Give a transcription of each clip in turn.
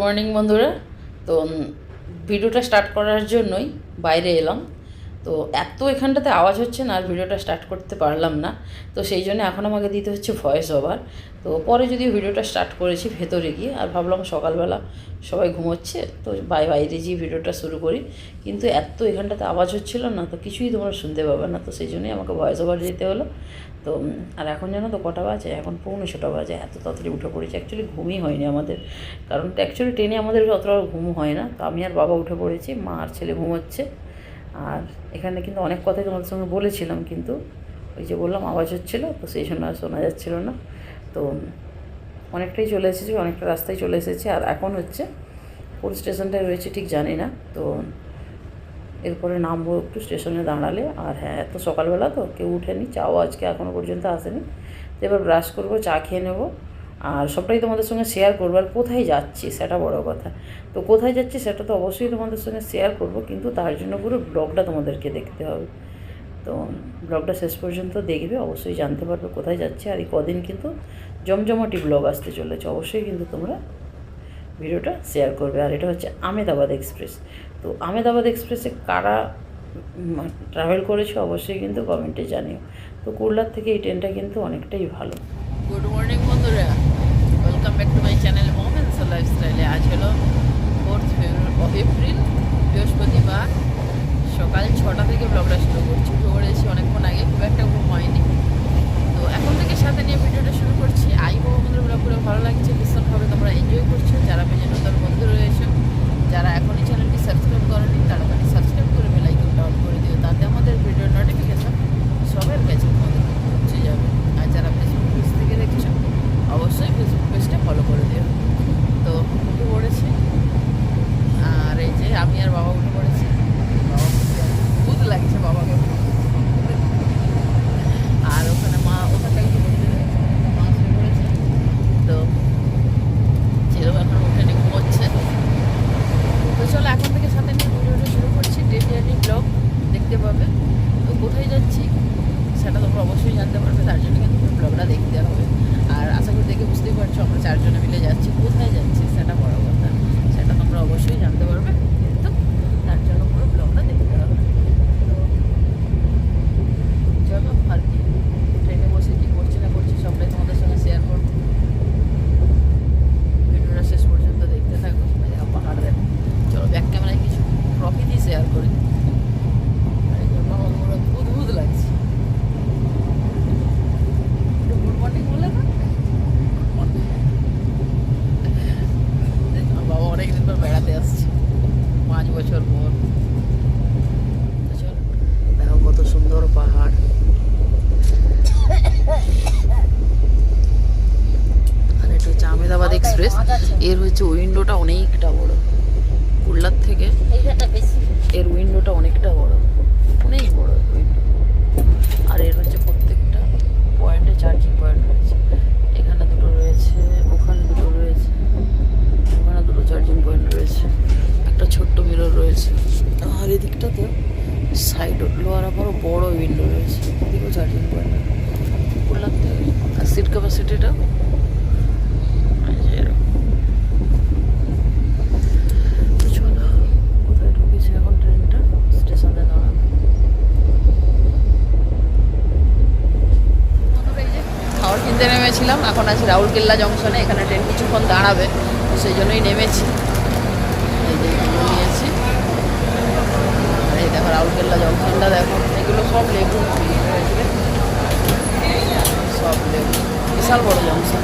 Morning বন্ধুরা। তো ভিডিওটা স্টার্ট করার জন্যই বাইরে এলাম। তো, এত এখানটাতে আওয়াজ হচ্ছে না, আর ভিডিওটা স্টার্ট করতে পারলাম না। তো, সেই জন্য এখন আমাকে দিতে হচ্ছে ভয়েস ওভার তো, পরে যদি ভিডিওটা স্টার্ট করেছি ভেতরে গিয়ে, আর ভাবলাম সকালবেলা সবাই ঘুমোচ্ছে, তো বাই বাইরে গিয়ে ভিডিওটা শুরু করি। কিন্তু এত এখানটাতে আওয়াজ হচ্ছিল না, তো কিছুই তোমরা শুনতে পাবে না, তো সেই জন্যই আমাকে ভয়েস ওভার দিতে হলো। তো আর এখন জানো তো কটা বাজে? এখন পৌনে ছটা বাজে, এত তাড়াতাড়ি উঠে পড়েছি। অ্যাকচুয়ালি ঘুমই হয়নি আমাদের, কারণ অ্যাকচুয়ালি ট্রেনে আমাদের অতটা ঘুম হয় না। তো আমি আর বাবা উঠে পড়েছি, মা আর ছেলে ঘুমোচ্ছে। আর এখানে কিন্তু অনেক কথাই তোমাদের সঙ্গে বলেছিলাম, কিন্তু ওই যে বললাম আওয়াজ হচ্ছিল, তো সেই জন্য আর শোনা যাচ্ছিল না। তো অনেকটাই চলে এসেছি, অনেকটা রাস্তায় চলে এসেছি। আর এখন হচ্ছে কোন স্টেশনটায় রয়েছে, ঠিক জানি না। তো এরপরে নামবো একটু স্টেশনে দাঁড়ালে। আর হ্যাঁ এত সকালবেলা তো কেউ উঠেনি, চাও আজকে এখনও পর্যন্ত আসেনি। তো এবার ব্রাশ করব, চা খেয়ে নেব। আর সবটাই তোমাদের সঙ্গে শেয়ার করব। আর কোথায় যাচ্ছি সেটা বড় কথা। তো কোথায় যাচ্ছি সেটা তো অবশ্যই তোমাদের সঙ্গে শেয়ার করব, কিন্তু তার জন্য পুরো ব্লগটা তোমাদেরকে দেখতে হবে। তো ব্লগটা শেষ পর্যন্ত দেখবে, অবশ্যই জানতে পারবে কোথায় যাচ্ছে, আর এই কদিন কিন্তু জমজমাটি ব্লগ আসতে চলেছে, অবশ্যই কিন্তু তোমরা ভিডিওটা শেয়ার করবে। আর এটা হচ্ছে আমেদাবাদ এক্সপ্রেস তো আমেদাবাদ এক্সপ্রেসে কারা ট্রাভেল করেছে অবশ্যই কিন্তু কমেন্টে জানিও। তো কুরলার থেকে এই ট্রেনটা কিন্তু অনেকটাই ভালো। গুড মর্নিং বন্ধুরা। Welcome back to my channel মোমেন্স লাইফস্টাইলে আজ হলো ফোর্থ এপ্রিল বৃহস্পতিবার। সকাল ছটা থেকে ব্লগটা শুরু করছি। উঠে পড়েছি অনেকক্ষণ আগে খুব একটা ঘুম হয়নি। তো এখন থেকে সাথে নিয়ে ভিডিওটা শুরু করছি। আই বন্ধুরা পুরো ভালো লাগছে, ভীষণভাবে তোমরা এনজয় করছ। যারা পেজে নতুন বন্ধু রয়েছে যারা এখনই চ্যানেলটি সাবস্ক্রাইব করেনি তাড়াতাড়ি সাবস্ক্রাইব করে বেল আইকনটা অন করে দিও তাতে আমাদের ভিডিওর নোটিফিকেশন সবার কাছে তোমাদের পৌঁছে যাবে আর যারা ফেসবুক পেজ থেকে দেখছ অবশ্যই ফেসবুক পেজটা ফলো করে দিও তো উঠে পড়েছি আর এই যে আমি আর বাবা উঠে পড়েছি বাবা বুধ লাগছে বাবাকে আর ওখানে মা ওখানটায় কি বলতে মা শুয়ে পড়েছে তো ছেলেও এখন ওখানে ঘুমোচ্ছে তো চলো এখন থেকে সাথে নিয়ে ভিডিওটা শুরু করছি ডেলি ডেলি ব্লগ দেখতে পাবে তো কোথায় যাচ্ছি সেটা তোমরা অবশ্যই জানতে পারবে তার জন্য কিন্তু ব্লগটা দেখতে হবে আর আশা করি দেখে বুঝতেই পারছ আমরা চারজনে মিলে যাচ্ছি কোথায় যাচ্ছি সেটা বড় কথা সেটা তোমরা অবশ্যই জানতে পারবে কিন্তু তার জন্য পুরো ব্লগটা দেখতে হবে তো চলো আর কি ট্রেনে বসে কী করছি না করছি সবটাই তোমাদের সঙ্গে শেয়ার করব ভিডিওটা শেষ পর্যন্ত দেখতে থাকো এই দেখো পাহাড় দেখো চলো ব্যাক ক্যামেরায় কিছু প্রকৃতি শেয়ার করি এই যে বাবা পুরো বুদবুদ লাগছে গুড মর্নিং বলে না দেখো, বাবা অনেকদিন পর বেড়াতে আসছে পাঁচ বছর পর তো চলো দেখো কত সুন্দর পাহাড় আর এটা হচ্ছে আহমেদাবাদ এক্সপ্রেস এর হচ্ছে উইন্ডোটা অনেকটা বড়। কুল্লার থেকে এর উইন্ডোটা অনেকটা বড়। অনেক বড় উইন্ডো আর এর হচ্ছে প্রত্যেকটা পয়েন্টে চার্জিং পয়েন্ট রয়েছে। এখানে দুটো রয়েছে, ওখানে দুটো রয়েছে, ওখানে দুটো চার্জিং পয়েন্ট রয়েছে। একটা ছোট্ট মিরর রয়েছে। আর এদিকটাতে সাইড লোয়ার আবারও বড় উইন্ডো রয়েছে। এদিকেও চার্জিং পয়েন্ট থেকে, আর সিট ক্যাপাসিটিটা চলো কোথায় ঢুকেছে এখন ট্রেনটা স্টেশনে দাঁড়াবে খাবার কিনতে নেমেছিলাম এখন আছি, রাউরকেল্লা জংশনে এখানে ট্রেন কিছুক্ষণ দাঁড়াবে, তো সেই জন্যই নেমেছি। এই যে এগুলো নিয়েছি এই দেখো রাউরকেল্লা জংশনটা দেখো, এগুলো সব লেবু। সব লেবু। বিশাল বড় জংশন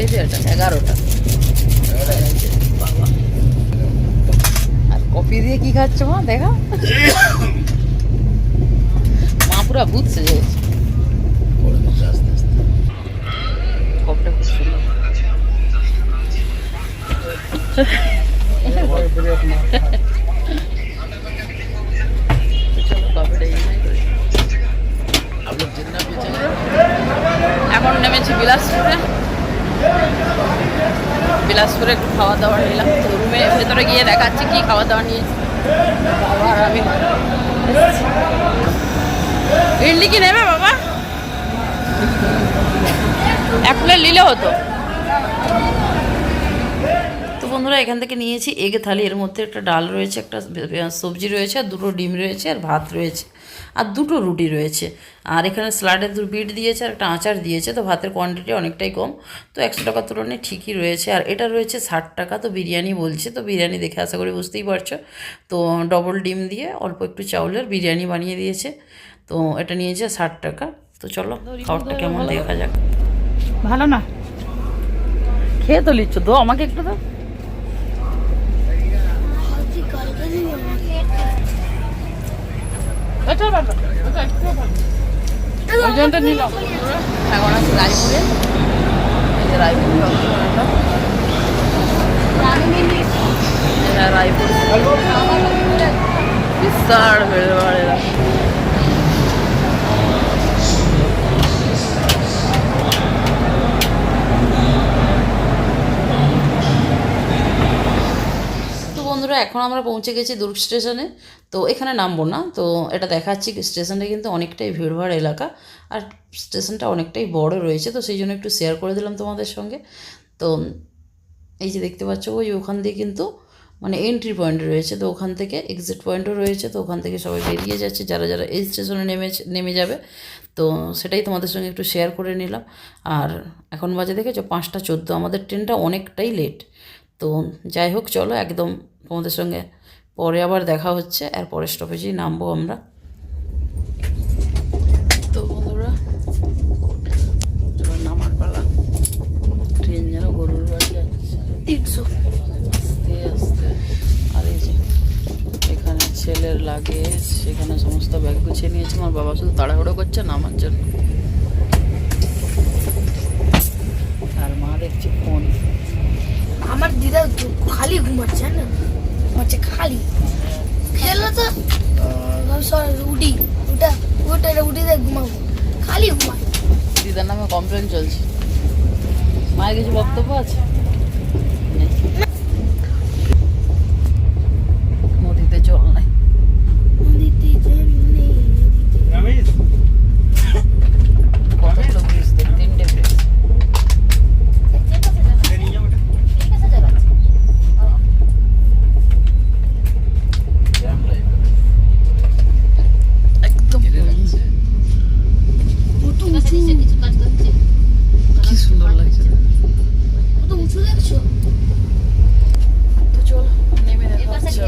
কয়টা এগারোটা। বাবা আর কফি দিয়ে কি খাচ্ছ মা দেখা? মা পুরা ভূত কফিটা খুব সুন্দর। চলো একটু খাওয়া দাওয়া নিলাম। তো রুমে ভেতরে গিয়ে দেখাচ্ছি কি খাওয়া দাওয়া নিয়ে বাবা, আমি ইডলি কি নেবে বাবা? এক প্লেট নিলে হতো। বন্ধুরা, এখান থেকে নিয়েছি এগ থালি। এর মধ্যে একটা ডাল রয়েছে, একটা সবজি রয়েছে, আর দুটো ডিম রয়েছে, আর ভাত রয়েছে, আর দুটো রুটি রয়েছে। আর এখানে স্লাডের দু বিট দিয়েছে, আর একটা আচার দিয়েছে। তো ভাতের কোয়ান্টিটি অনেকটাই কম। তো একশো টাকার তুলনায় ঠিকই রয়েছে। আর এটা রয়েছে ষাট টাকা, তো বিরিয়ানি বলছে। তো বিরিয়ানি দেখে আশা করি বুঝতেই পারছ। তো ডবল ডিম দিয়ে অল্প একটু চাউলের বিরিয়ানি বানিয়ে দিয়েছে। তো এটা নিয়েছে ষাট টাকা। তো চলো, খাবারটা কেমন দেখা যাক। ভালো না। খেয়ে তো লিচ্ছ তো আমাকে একটু নিলাম। এখন আছে রায়পুরে। এই যে রায়পুর। রায়পুর। বিশাল ভিড় ভাড় বন্ধুরা, এখন আমরা পৌঁছে গেছি দুর্গ স্টেশনে। তো এখানে নামবো না। তো এটা দেখাচ্ছি স্টেশনটা কিন্তু অনেকটাই ভিড়ভাড় এলাকা আর স্টেশনটা অনেকটাই বড় রয়েছে। তো সেই জন্য একটু শেয়ার করে দিলাম তোমাদের সঙ্গে। তো এই যে দেখতে পাচ্ছ, ওই ওখান দিয়ে কিন্তু মানে এন্ট্রি পয়েন্ট রয়েছে। তো ওখান থেকে এক্সিট পয়েন্টও রয়েছে। তো ওখান থেকে সবাই বেরিয়ে যাচ্ছে। যারা যারা এই স্টেশনে নেমে নেমে যাবে, তো সেটাই তোমাদের সঙ্গে একটু শেয়ার করে নিলাম। আর এখন বাজে দেখেছ, পাঁচটা চোদ্দ। আমাদের ট্রেনটা অনেকটাই লেট তো যাই হোক, চলো একদম তোমাদের সঙ্গে। পরে আবার দেখা হচ্ছে আর পরের স্টপেজেই নামবো আমরা। তো বন্ধুরা নামার পালা। ট্রেন যেন গরুর বাড়ি যাচ্ছে তিনশো। আস্তে আস্তে। আর এই যে এখানে ছেলের লাগে সেখানে সমস্ত ব্যাগ গুছিয়ে নিয়েছে। আমার বাবা শুধু তাড়াহুড়ো করছে নামার জন্য। আর মা দেখছি ফোন। আমার দিদা খালি ঘুমাচ্ছে না ঘুমাচ্ছে খালি। খেলে তো। সর ওটা উঠা উঠে উঠি দেখ ঘুমাবো। খালি ঘুমাই। দিদার নামে কমপ্লেন চলছে। মায়ের কিছু বক্তব্য আছে নেই। নদীতে জল নাই নদীতে যেমনি কতগুলো ব্রিজ দেখ তিনটে ব্রিজ একদম কত উঁচু কি সুন্দর লাগছে কত উঁচু দেখছ তো চল নেমে দেখা হচ্ছে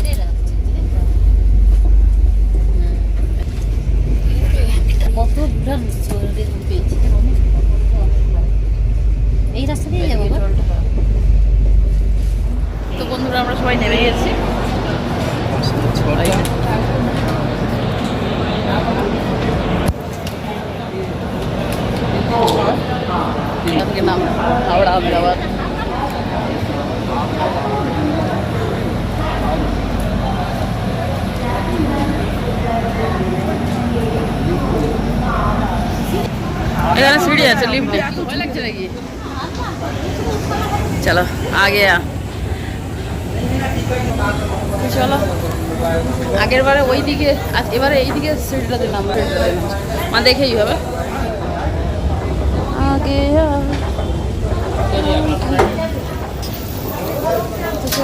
কত ঘুরান পেয়েছি এই রাস্তা দিয়ে যাব গো? তো বন্ধুরা আমরা সবাই নেমে গেছি আজকে নাম হাওড়া আহমেদাবাদ এখানে সিঁড়ি আছে লিফটে চলো, আগে চলো। আগের বারে ওই দিকে এবারে এই দিকে সিঁড়িটা দিলাম। মা, দেখেই হবে। আগে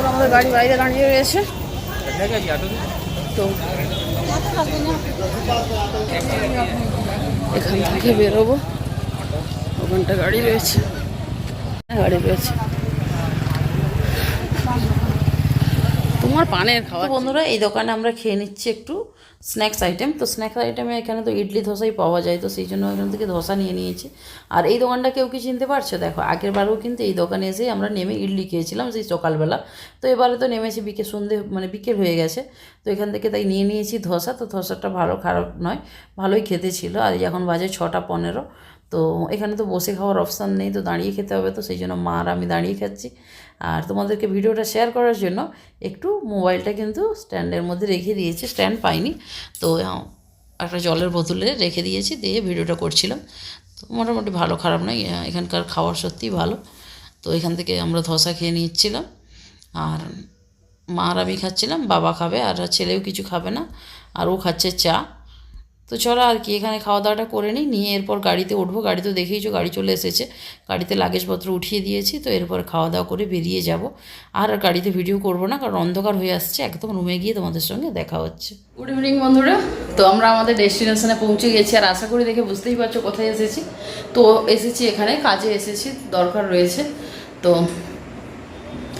আমাদের গাড়ি বাইরে দাঁড়িয়ে রয়েছে। তো এখান থেকে বেরোবো। ওখানটা গাড়ি রয়েছে। গাড়ি রয়েছে। তোমার পানের খাওয়া বন্ধুরা এই দোকানে আমরা খেয়ে নিচ্ছি একটু স্ন্যাক্স আইটেম তো স্ন্যাক্স আইটেমে এখানে তো ইডলি ধোসাই পাওয়া যায় তো সেই জন্য এখান থেকে ধোসা নিয়ে নিয়েছি। আর এই দোকানটা কেউ কি চিনতে পারছ? দেখো আগের বারেও কিন্তু এই দোকানে এসেই আমরা নেমে ইডলি খেয়েছিলাম সেই সকালবেলা। তো এবারে তো নেমেছি বিকেল সন্ধে মানে বিকেল হয়ে গেছে। তো এখান থেকে তাই নিয়ে নিয়েছি ধোসা। তো ধোসাটা ভালো খারাপ নয় ভালোই খেতে ছিল। আর এখন বাজে ছটা পনেরো। তো এখানে তো বসে খাওয়ার অপশান নেই, তো দাঁড়িয়ে খেতে হবে, তো সেই জন্য মা আর আমি দাঁড়িয়ে খাচ্ছি। আর তোমাদেরকে ভিডিওটা শেয়ার করার জন্য একটু মোবাইলটা কিন্তু স্ট্যান্ডের মধ্যে রেখে দিয়েছি স্ট্যান্ড পাইনি। তো একটা জলের বোতলে রেখে দিয়েছি, দিয়ে ভিডিওটা করছিলাম। তো মোটামুটি ভালো, খারাপ নয় এখানকার খাবার সত্যিই ভালো। তো এখান থেকে আমরা ধসা খেয়ে নিচ্ছিলাম। আর মা আর আমি খাচ্ছিলাম, বাবা খাবে, আর ছেলেও কিছু খাবে না। আর ও খাচ্ছে চা। তো চলো আর কি, এখানে খাওয়া দাওয়াটা করে নিই, নিয়ে এরপর গাড়িতে উঠবো। গাড়ি তো দেখেইছো গাড়ি চলে এসেছে। গাড়িতে লাগেজপত্র উঠিয়ে দিয়েছি, তো এরপর খাওয়া দাওয়া করে বেরিয়ে যাব। আর গাড়িতে ভিডিও করব না, কারণ অন্ধকার হয়ে আসছে, একদম রুমে গিয়ে তোমাদের সঙ্গে দেখা হচ্ছে। গুড ইভিনিং বন্ধুরা। তো আমরা আমাদের ডেস্টিনেশনে পৌঁছে গেছি, আর আশা করি দেখে বুঝতেই পারছ কোথায় এসেছি। তো এসেছি এখানে, কাজে এসেছি, দরকার রয়েছে। তো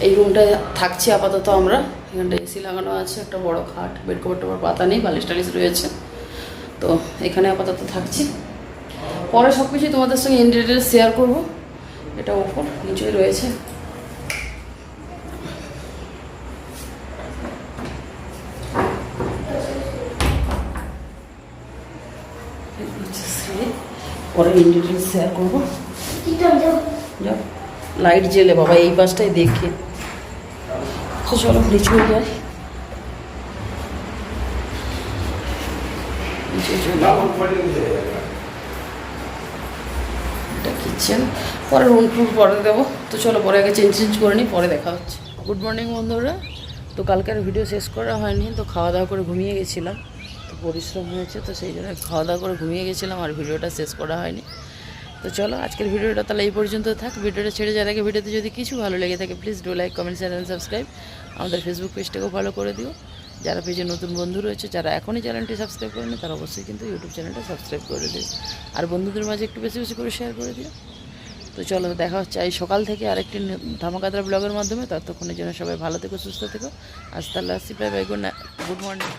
এই রুমটায় থাকছি আপাতত আমরা। এখানটা এসি লাগানো আছে, একটা বড় খাট, বেড কভার টোভার পাতা নেই বালিশ টালিশ রয়েছে। তো এখানে আপাতত থাকছি। পরে সব কিছুই তোমাদের সঙ্গে ইন শেয়ার করব। এটা ওপর, নিচেই রয়েছে। পরে ইন ডিটেলস শেয়ার করব। লাইট জেলে বাবা, এই পাশটাই দেখে। চলো নিচে নিচে চলে এটা কিচেন পরে রুম টুর পরে দেবো। তো চলো, পরে আগে চেঞ্জ চেঞ্জ করে নিই, পরে দেখা হচ্ছে। গুড মর্নিং বন্ধুরা। তো কালকের ভিডিও শেষ করা হয়নি, তো খাওয়া দাওয়া করে ঘুমিয়ে গেছিলাম। তো পরিশ্রম হয়েছে, তো সেই জন্য খাওয়া দাওয়া করে ঘুমিয়ে গেছিলাম আর ভিডিওটা শেষ করা হয়নি। তো চলো, আজকের ভিডিওটা তাহলে এই পর্যন্ত থাক। ভিডিওটা ছেড়ে যাওয়ার আগে ভিডিওতে যদি কিছু ভালো লেগে থাকে please do like comment channel subscribe আমাদের ফেসবুক পেজটাকেও ফলো করে দিও। যারা পেজে নতুন বন্ধু রয়েছে, যারা এখনই চ্যানেলটি সাবস্ক্রাইব করেনি, তারা অবশ্যই কিন্তু ইউটিউব চ্যানেলটা সাবস্ক্রাইব করে দিও। আর বন্ধুদের মাঝে একটু বেশি বেশি করে শেয়ার করে দিও। তো চলো, দেখা হচ্ছে এই সকাল থেকে আরেকটি ধামাকাদার ব্লগের মাধ্যমে। ততক্ষণের জন্য সবাই ভালো থেকো, সুস্থ থেকো। আজ তাহলে আসছি। প্রায় বাই গুড গুড মর্নিং